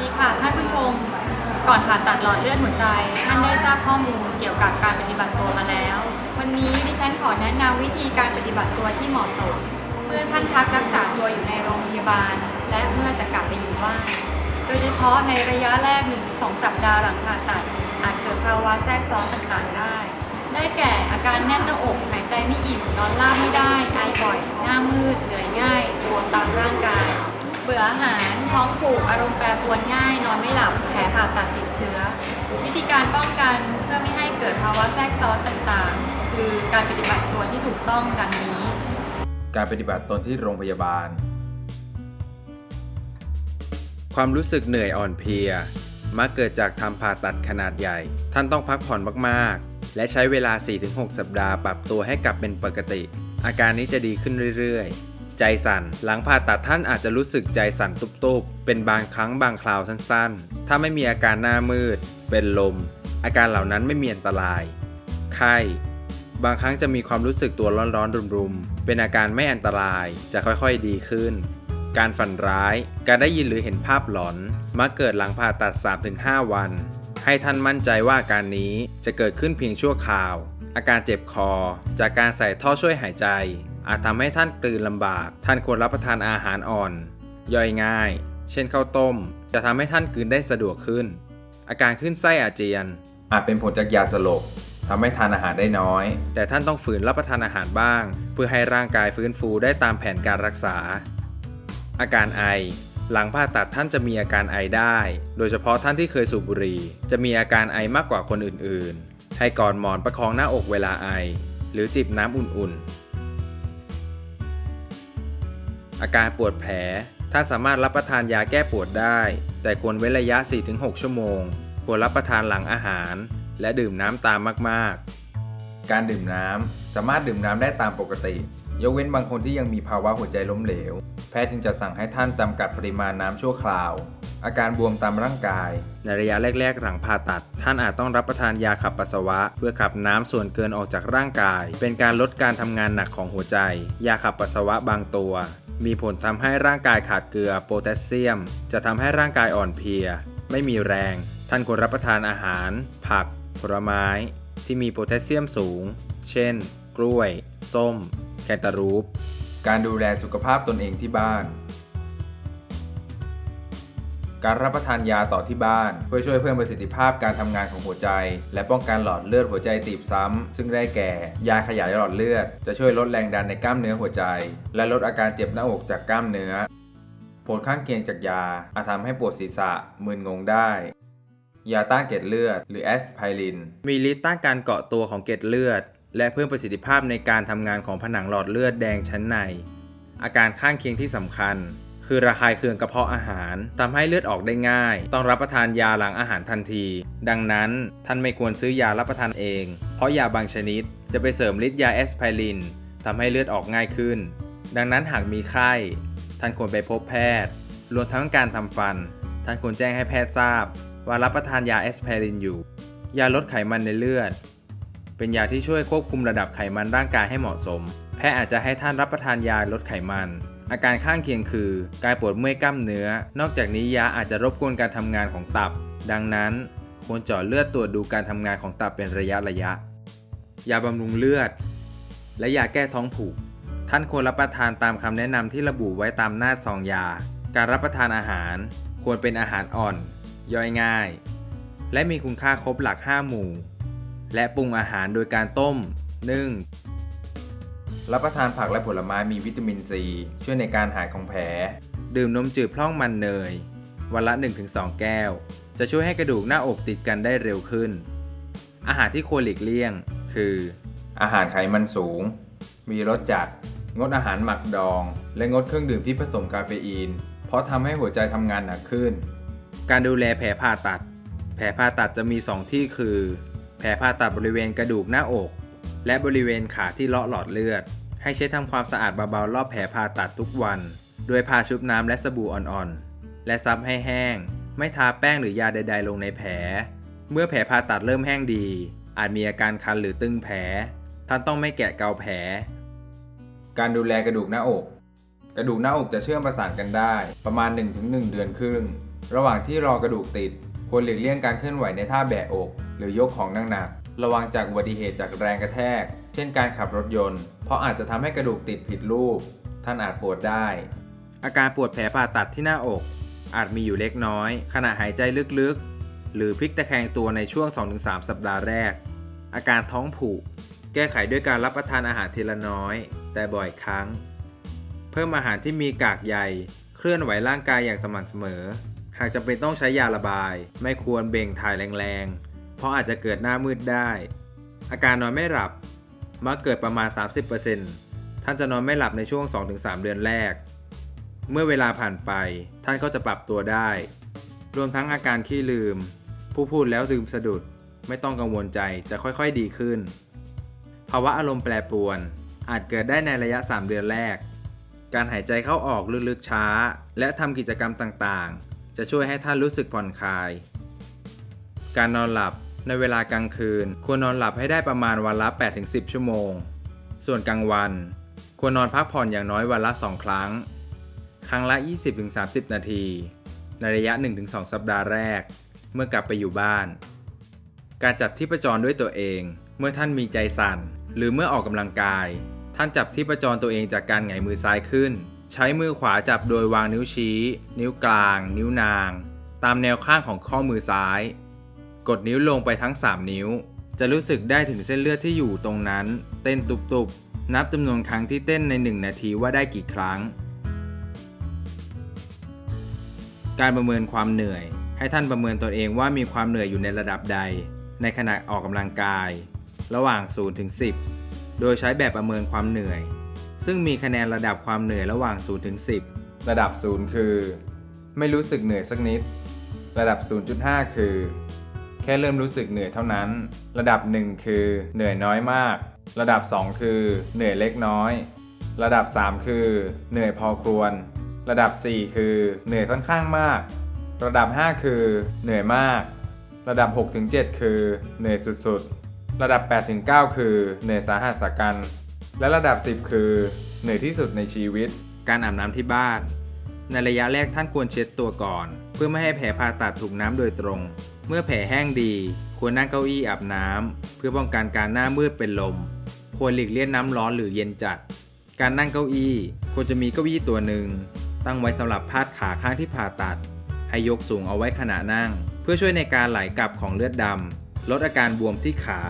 ดีค่ะท่านผู้ชม ก่อนผ่าตัดหลอดเลือดหัวใจ ท่านได้ทราบข้อมูลเกี่ยวกับการปฏิบัติตัวมาแล้ว วันนี้ดิฉันขอแนะนำวิธีการปฏิบัติตัวที่เหมาะสมเมื่อท่านพักรักษาตัวอยู่ในโรงพยาบาล และเมื่อจะกลับไปอยู่บ้าน โดยเฉพาะในระยะแรก1-2สัปดาห์หลังผ่าตัด อาจเกิดภาวะแทรกซ้อนต่างๆได้ ได้แก่อาการแน่นหน้าอกหายใจไม่อิ่มนอนราบไม่ได้ไอบ่อย หน้ามืดเหนื่อยง่ายบวมตามร่างกาย เบื่ออาหารท้องผูกอารมณ์แปรปรวนง่าย นอนไม่หลับแผลผ่าตัดติดเชื้อ วิธีการป้องกันเพื่อไม่ให้เกิดภาวะแทรกซ้อนต่างๆ คือการปฏิบัติตัวที่ถูกต้องดังนี้ การปฏิบัติตนที่โรงพยาบาล ความรู้สึกเหนื่อยอ่อนเพลีย มักเกิดจากทำผ่าตัดขนาดใหญ่ ท่านต้องพักผ่อนมากๆ และใช้เวลา 4-6 สัปดาห์ปรับตัวให้กลับเป็นปกติ อาการนี้จะดีขึ้นเรื่อยๆ ใจสั่น หลังผ่าตัดท่านอาจจะรู้สึกใจสั่นตุบๆ เป็นบางครั้งบางคราวสั้นๆ ถ้าไม่มีอาการหน้ามืด เป็นลม อาการเหล่านั้นไม่มีอันตราย ไข้ บางครั้งจะมีความรู้สึกตัวร้อนๆ รุมๆ เป็นอาการไม่อันตราย จะค่อยๆ ดีขึ้น การฝันร้าย การได้ยินหรือเห็นภาพหลอน มักเกิดหลังผ่าตัด 3-5 วัน ให้ท่านมั่นใจว่าอาการนี้จะเกิดขึ้นเพียงชั่วคราวอาการเจ็บคอ จากการใส่ท่อช่วยหายใจ อาจทำให้ท่านกลืนลำบาก ท่านควรรับประทานอาหารอ่อน ย่อยง่าย เช่นข้าวต้ม จะทำให้ท่านกลืนได้สะดวกขึ้น อาการขึ้นไส้อาเจียน อาจเป็นผลจากยาสลบทำให้ทานอาหารได้น้อย แต่ท่านต้องฝืนรับประทานอาหารบ้าง เพื่อให้ร่างกายฟื้นฟูได้ตามแผนการรักษา อาการไอ หลังผ่าตัดท่านจะมีอาการไอได้ โดยเฉพาะท่านที่เคยสูบบุหรี่จะมีอาการไอมากกว่าคนอื่นๆ ให้กอดหมอนประคองหน้าอกเวลาไอ หรือจิบน้ำอุ่นๆ อาการปวดแผล ท่านสามารถรับประทานยาแก้ปวดได้ แต่ควรเว้นระยะ 4-6 ชั่วโมง ควรรับประทานหลังอาหาร และดื่มน้ำตามมากๆ การดื่มน้ำสามารถดื่มน้ำได้ตามปกติ ยกเว้นบางคนที่ยังมีภาวะหัวใจล้มเหลว แพทย์จึงจะสั่งให้ท่านจำกัดปริมาณน้ำชั่วคราว อาการบวมตามร่างกาย ในระยะแรก ๆ หลังผ่าตัด ท่านอาจต้องรับประทานยาขับปัสสาวะ เพื่อขับน้ำส่วนเกินออกจากร่างกาย เป็นการลดการทำงานหนักของหัวใจ ยาขับปัสสาวะบางตัว มีผลทำให้ร่างกายขาดเกลือโพแทสเซียม จะทำให้ร่างกายอ่อนเพลีย ไม่มีแรง ท่านควรรับประทานอาหาร ผัก ผลไม้ ที่มีโพแทสเซียมสูง เช่น กล้วย ส้ม แคนตาลูป การดูแลสุขภาพตนเองที่บ้าน การรับประทานยาต่อที่บ้าน เพื่อช่วยเพิ่มประสิทธิภาพการทำงานของหัวใจ และป้องกันหลอดเลือดหัวใจตีบซ้ำซึ่งได้แก่ ยาขยายหลอดเลือด จะช่วยลดแรงดันในกล้ามเนื้อหัวใจ และลดอาการเจ็บหน้าอกจากกล้ามเนื้อ ผลข้างเคียงจากยา อาจทำให้ปวดศีรษะมึนงงได้ยาต้านเกล็ดเลือด หรือแอสไพริน มีฤทธิ์ต้านการเกาะตัวของเกล็ดเลือด และเพิ่มประสิทธิภาพในการทำงานของผนังหลอดเลือดแดงชั้นใน อาการข้างเคียงที่สำคัญ คือระคายเคืองกระเพาะอาหารทำให้เลือดออกได้ง่าย ต้องรับประทานยาหลังอาหารทันที ดังนั้นท่านไม่ควรซื้อยารับประทานเอง เพราะยาบางชนิดจะไปเสริมฤทธิ์ยาแอสไพรินทำให้เลือดออกง่ายขึ้น ดังนั้นหากมีไข้ ท่านควรไปพบแพทย์ รวมทั้งการทำฟัน ท่านควรแจ้งให้แพทย์ทราบ ว่ารับประทานยาแอสไพรินอยู่ ยาลดไขมันในเลือด เป็นยาที่ช่วยควบคุมระดับไขมันร่างกายให้เหมาะสม แพทย์อาจจะให้ท่านรับประทานยาลดไขมัน อาการข้างเคียงคือ การปวดเมื่อยกล้ามเนื้อ นอกจากนี้ยาอาจจะรบกวนการทำงานของตับ ดังนั้นควรเจาะเลือดตรวจดูการทำงานของตับเป็นระยะระยะ ยาบำรุงเลือด และยาแก้ท้องผูก ท่านควรรับประทานตามคำแนะนำที่ระบุไว้ตามหน้าซองยา การรับประทานอาหาร ควรเป็นอาหารอ่อน ย่อยง่าย และมีคุณค่าครบหลัก 5 หมู่ และปรุงอาหารโดยการต้มนึ่ง รับประทานผักและผลไม้มีวิตามินซีช่วยในการหายของแผล ดื่มนมจืดพร่องมันเนย วันละ 1-2 แก้ว จะช่วยให้กระดูกหน้าอกติดกันได้เร็วขึ้น อาหารที่ควรหลีกเลี่ยง คือ อาหารไขมันสูง มีรสจัด งดอาหารหมักดอง และงดเครื่องดื่มที่ผสมคาเฟอีน เพราะทำให้หัวใจทำงานหนักขึ้น การดูแลแผลผ่าตัด แผลผ่าตัดจะมี 2 ที่คือ แผลผ่าตัดบริเวณกระดูกหน้าอก และบริเวณขาที่เลาะหลอดเลือด ให้เช็ดทำความสะอาดเบาๆรอบแผลผ่าตัดทุกวัน โดยพาชุบน้ำและสบู่อ่อนๆ และซับให้แห้ง ไม่ทาแป้งหรือยาใด ๆ ลงในแผล เมื่อแผลผ่าตัดเริ่มแห้งดี อาจมีอาการคันหรือตึงแผล ท่านต้องไม่แกะเกาแผล การดูแลกระดูกหน้าอก กระดูกหน้าอกจะเชื่อมประสานกันได้ประมาณ 1-1 เดือนครึ่ง ระหว่างที่รอกระดูกติดควรหลีกเลี่ยงการเคลื่อนไหวในท่าแบะอก หรือยกของหนักๆระวังจากอุบัติเหตุจากแรงกระแทก ช่นการขับรถยนต์ เพราะอาจจะทำให้กระดูกติดผิดรูป ท่านอาจปวดได้ อาการปวดแผลผ่าตัดที่หน้าอก อาจมีอยู่เล็กน้อย ขณะหายใจลึกๆ หรือพลิกตะแคงตัวในช่วง 2-3 สัปดาห์แรก อาการท้องผูก แก้ไขด้วยการรับประทานอาหารทีละน้อย แต่บ่อยครั้ง เพิ่มอาหารที่มีกากใยเคลื่อนไหวร่างกายอย่างสม่ำเสมอ หากจำเป็นต้องใช้ยาระบาย ไม่ควรเบ่งถ่ายแรงๆ เพราะอาจจะเกิดหน้ามืดได้ อาการนอนไม่หลับ มักเกิดประมาณ 30%ท่านจะนอนไม่หลับในช่วง 2-3 เดือนแรก เมื่อเวลาผ่านไปท่านก็จะปรับตัวได้ รวมทั้งอาการขี้ลืม ผู้พูดแล้วลืมสะดุด ไม่ต้องกังวลใจจะค่อยๆดีขึ้น ภาวะอารมณ์แปรปรวน อาจเกิดได้ในระยะ 3 เดือนแรก การหายใจเข้าออกลึกๆช้า และทำกิจกรรมต่างๆ จะช่วยให้ท่านรู้สึกผ่อนคลาย การนอนหลับ ในเวลากลางคืน ควรนอนหลับให้ได้ประมาณวันละ 8-10 ชั่วโมง ส่วนกลางวัน ควรนอนพักผ่อนอย่างน้อยวันละ 2 ครั้ง ครั้งละ 20-30 นาที ในระยะ 1-2 สัปดาห์แรก เมื่อกลับไปอยู่บ้าน การจับที่ประจรด้วยตัวเอง เมื่อท่านมีใจสั่น หรือเมื่อออกกำลังกาย ท่านจับที่ประจรตัวเองจากการหงมือซ้ายขึ้น ใช้มือขวาจับโดยวางนิ้วชี้ นิ้วกลาง นิ้วนาง ตามแนวข้างของข้อมือซ้าย กดนิ้วลงไปทั้ง 3 นิ้ว จะรู้สึกได้ถึงเส้นเลือดที่อยู่ตรงนั้น เต้นตุบๆ นับจำนวนครั้งที่เต้นใน 1 นาทีว่าได้กี่ครั้ง การประเมินความเหนื่อย ให้ท่านประเมินตนเองว่ามีความเหนื่อยอยู่ในระดับใด ในขณะออกกำลังกาย ระหว่าง0ถึง10 โดยใช้แบบประเมินความเหนื่อย ซึ่งมีคะแนนระดับความเหนื่อยระหว่าง0ถึง10 ระดับ 0 คือ ไม่รู้สึกเหนื่อยสักนิด ระดับ 0.5 คือ ค่เริ่มรู้สึกเหนื่อยเท่านั้น ระดับ 1 คือเหนื่อยน้อยมาก ระดับ 2 คือเหนื่อยเล็กน้อย ระดับ 3 คือเหนื่อยพอควร ระดับ 4 คือเหนื่อยค่อนข้างมาก ระดับ 5 คือเหนื่อยมาก ระดับ 6-7 คือเหนื่อยสุดๆ ระดับ 8-9 คือเหนื่อยสาหัสสากัน และระดับ 10 คือเหนื่อยที่สุดในชีวิต การอาบน้ำที่บ้าน ในระยะแรกท่านควรเช็ดตัวก่อน พื่อไม่ให้แผลผ่าตัดถูกน้ำโดยตรง เมื่อแผลแห้งดี ควรนั่งเก้าอี้อาบน้ำเพื่อป้องกันการหน้ามืดเป็นลม ควรหลีกเลี่ยงน้ำร้อนหรือเย็นจัด การนั่งเก้าอี้ควรจะมีเก้าอี้ตัวหนึ่งตั้งไว้สำหรับพาดขาข้างที่ผ่าตัด ให้ยกสูงเอาไว้ขณะนั่ง เพื่อช่วยในการไหลกลับของเลือดดำลดอาการบวมที่ขา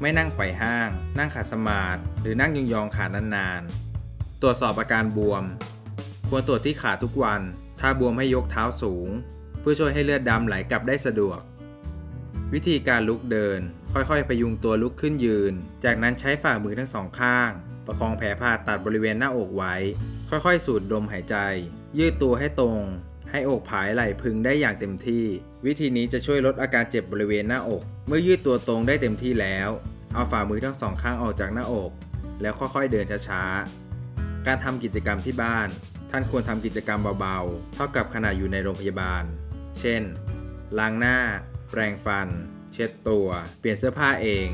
ไม่นั่งไขว่ห้าง นั่งขัดสมาธิหรือนั่งยองๆขานานๆตรวจสอบอาการบวม ควรตรวจที่ขาทุกวัน ถ้าบวมให้ยกเท้าสูง เพื่อช่วยให้เลือดดำไหลกลับได้สะดวก วิธีการลุกเดิน ค่อยๆพยุงตัวลุกขึ้นยืน จากนั้นใช้ฝ่ามือทั้งสองข้าง ประคองแผลผ่าตัดบริเวณหน้าอกไว้ ค่อยๆ สูดดมหายใจ ยืดตัวให้ตรง ให้อกผายไหล่พึงได้อย่างเต็มที่ วิธีนี้จะช่วยลดอาการเจ็บบริเวณหน้าอก เมื่อยืดตัวตรงได้เต็มที่แล้ว เอาฝ่ามือทั้งสองข้างออกจากหน้าอก แล้วค่อยๆเดินช้าๆการทำกิจกรรมที่บ้าน ท่านควรทำกิจกรรมเบาๆ เท่ากับขณะอยู่ในโรงพยาบาล เช่น ล้างหน้า แปรงฟัน เช็ดตัว เปลี่ยนเสื้อผ้าเอง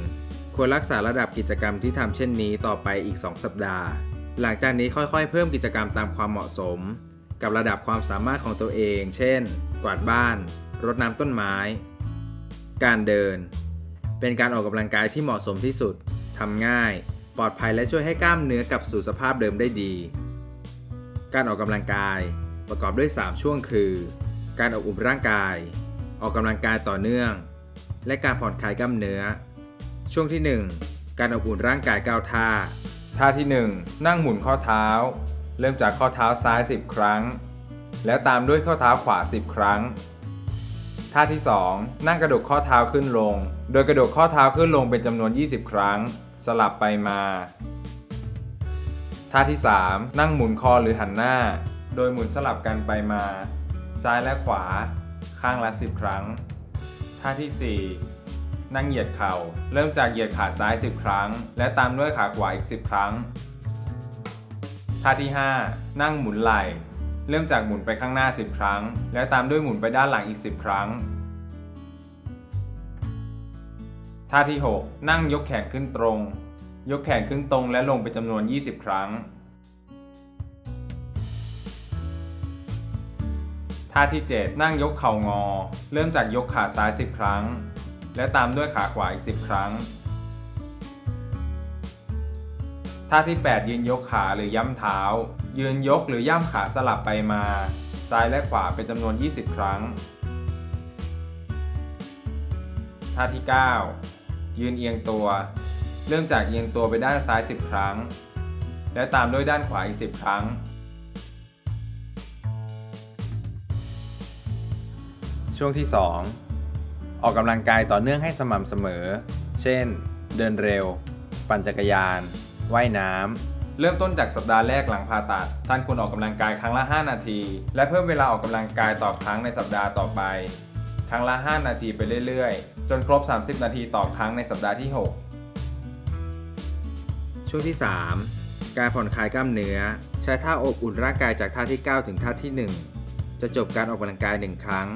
ควรรักษาระดับกิจกรรมที่ทำเช่นนี้ต่อไปอีก 2 สัปดาห์ หลังจากนี้ค่อยๆ เพิ่มกิจกรรมตามความเหมาะสม กับระดับความสามารถของตัวเอง เช่น กวาดบ้าน รดน้ำต้นไม้ การเดิน เป็นการออกกำลังกายที่เหมาะสมที่สุดทำง่าย ปลอดภัยและช่วยให้กล้ามเนื้อกลับสู่สภาพเดิมได้ดี การออกกำลังกายประกอบด้วย 3 ช่วงคือ การอบอุ่นร่างกาย ออกกำลังกายต่อเนื่อง และการผ่อนคลายกล้ามเนื้อ ช่วงที่ 1 การอบอุ่นร่างกายก้าวท่า ท่าที่ 1 นั่งหมุนข้อเท้า เริ่มจากข้อเท้าซ้าย 10 ครั้ง แล้วตามด้วยข้อเท้าขวา 10 ครั้ง ท่าที่ 2 นั่งกระดกข้อเท้าขึ้นลง โดยกระดกข้อเท้าขึ้นลงเป็นจำนวน 20 ครั้ง สลับไปมา ท่าที่ 3 นั่งหมุนคอหรือหันหน้า โดยหมุนสลับกันไปมา ซ้ายและขวา ข้างละ 10 ครั้ง ท่าทีสี่ 4 นั่งเหยียดเข่า เริ่มจากเหยียดขาซ้าย 10 ครั้ง และตามด้วยขาขวาอีก 10 ครั้ง ท่าที่ 5 นั่งหมุนไหล่ เริ่มจากหมุนไปข้างหน้า 10 ครั้ง และตามด้วยหมุนไปด้านหลังอีก 10 ครั้ง ท่าที่ 6 นั่งยกแขนขึ้นตรง ยกแขนขึ้นตรงและลงเป็นจำนวน 20 ครั้ง ท่าที่ 7 นั่งยกเข่างอ เริ่มจากยกขาซ้าย 10 ครั้ง และตามด้วยขาขวาอีก 10 ครั้ง ท่าที่ 8 ยืนยกขาหรือย่ำเท้า ยืนยกหรือย่ำขาสลับไปมา ซ้ายและขวาเป็นจำนวน 20 ครั้ง ท่าที่ 9 ยืนเอียงตัว เริ่มจากเอียงตัวไปด้านซ้าย 10 ครั้ง และตามด้วยด้านขวาอีก 10 ครั้ง ช่วงที่ 2 ออกกำลังกายต่อเนื่องให้สม่ำเสมอ เช่น เดินเร็ว ปั่นจักรยาน ว่ายน้ำ เริ่มต้นจากสัปดาห์แรกหลังผ่าตัด ท่านควรออกกำลังกายครั้งละ 5 นาที และเพิ่มเวลาออกกำลังกายต่อครั้งในสัปดาห์ต่อไป ครั้งละ 5 นาทีไปเรื่อย ๆ จนครบ 30 นาทีต่อครั้งในสัปดาห์ที่ 6 ช่วงที่ 3 การผ่อนคลายกล้ามเนื้อ ใช้ท่าอบอุ่นร่างกายจากท่าที่ 9 ถึงท่าที่ 1 จะจบการออกกำลังกาย 1 ครั้ง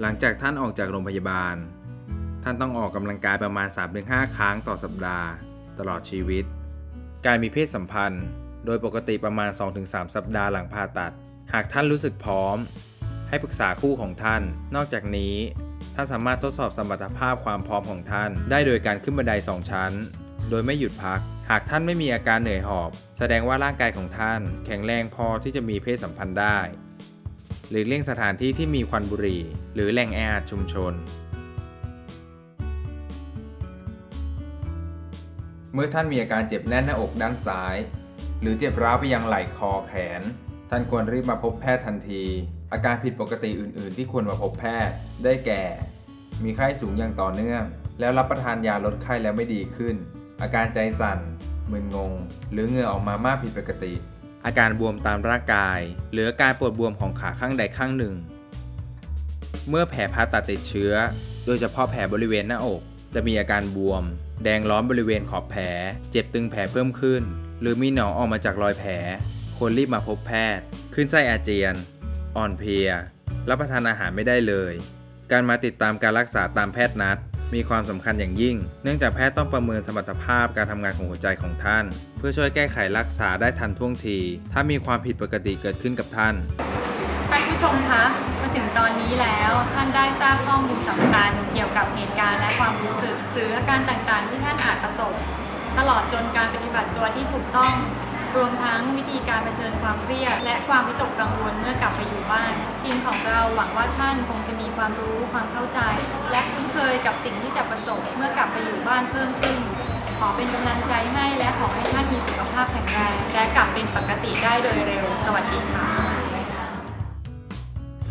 หลังจากท่านออกจากโรงพยาบาล ท่านต้องออกกำลังกายประมาณ 3-5 ครั้งต่อสัปดาห์ ตลอดชีวิต การมีเพศสัมพันธ์ โดยปกติประมาณ 2-3 สัปดาห์หลังผ่าตัด หากท่านรู้สึกพร้อม ให้ปรึกษาคู่ของท่าน นอกจากนี้ท่านสามารถทดสอบสมรรถภาพความพร้อมของท่าน ได้โดยการขึ้นบันได 2 ชั้น โดยไม่หยุดพัก หากท่านไม่มีอาการเหนื่อยหอบ แสดงว่าร่างกายของท่าน แข็งแรงพอที่จะมีเพศสัมพันธ์ได้ หลีกเลี่ยงสถานที่ที่มีควันบุหรี่ หรือแหล่งแออัดชุมชน เมื่อท่านมีอาการเจ็บแน่นหน้าอกด้านซ้าย หรือเจ็บร้าวไปยังไหล่คอแขน ท่านควรรีบมาพบแพทย์ทันที อาการผิดปกติอื่น ๆ ที่ควรมาพบแพทย์ได้แก่ มีไข้สูงอย่างต่อเนื่อง แล้วรับประทานยาลดไข้แล้วไม่ดีขึ้น อาการใจสั่นมึนงง หรือเหงื่อออกมามากผิดปกติ อาการบวมตามร่างกาย หรืออาการปวดบวมของขาข้างใดข้างหนึ่ง เมื่อแผลผ่าตัดติดเชื้อ โดยเฉพาะแผลบริเวณหน้าอก จะมีอาการบวม แดงร้อนบริเวณขอบแผล เจ็บตึงแผลเพิ่มขึ้น หรือมีหนองออกมาจากรอยแผลควรรีบมาพบแพทย์ ขึ้นไส้อาเจียน อ่อนเพลีย รับประทานอาหารไม่ได้เลย การมาติดตามการรักษาตามแพทย์นัด มีความสำคัญอย่างยิ่ง เนื่องจากแพทย์ต้องประเมินสมรรถภาพการทำงานของหัวใจของท่าน เพื่อช่วยแก้ไขรักษาได้ทันท่วงที ถ้ามีความผิดปกติเกิดขึ้นกับท่านท่านผู้ชมคะมาถึงตอนนี้แล้วท่านได้ทราบข้อมูลสำคัญเกี่ยวกับเหตุการณ์และความรู้สึกหรืออาการต่างๆ ที่ท่านอาจประสบ ตลอดจนการปฏิบัติตัวที่ถูกต้อง รวมทั้งวิธีการเผชิญความเครียด และความวิตกกังวลเมื่อกลับไปอยู่บ้านทีมของเราหวังว่าท่านคงจะมีความรู้ความเข้าใจ และคุ้นเคยกับสิ่งที่จะประสบเมื่อกลับไปอยู่บ้านเพิ่มขึ้น ขอเป็นกำลังใจให้และขอให้ท่านมีสุขภาพแข็งแรงและกลับเป็นปกติได้โดยเร็ว สวัสดีค่ะ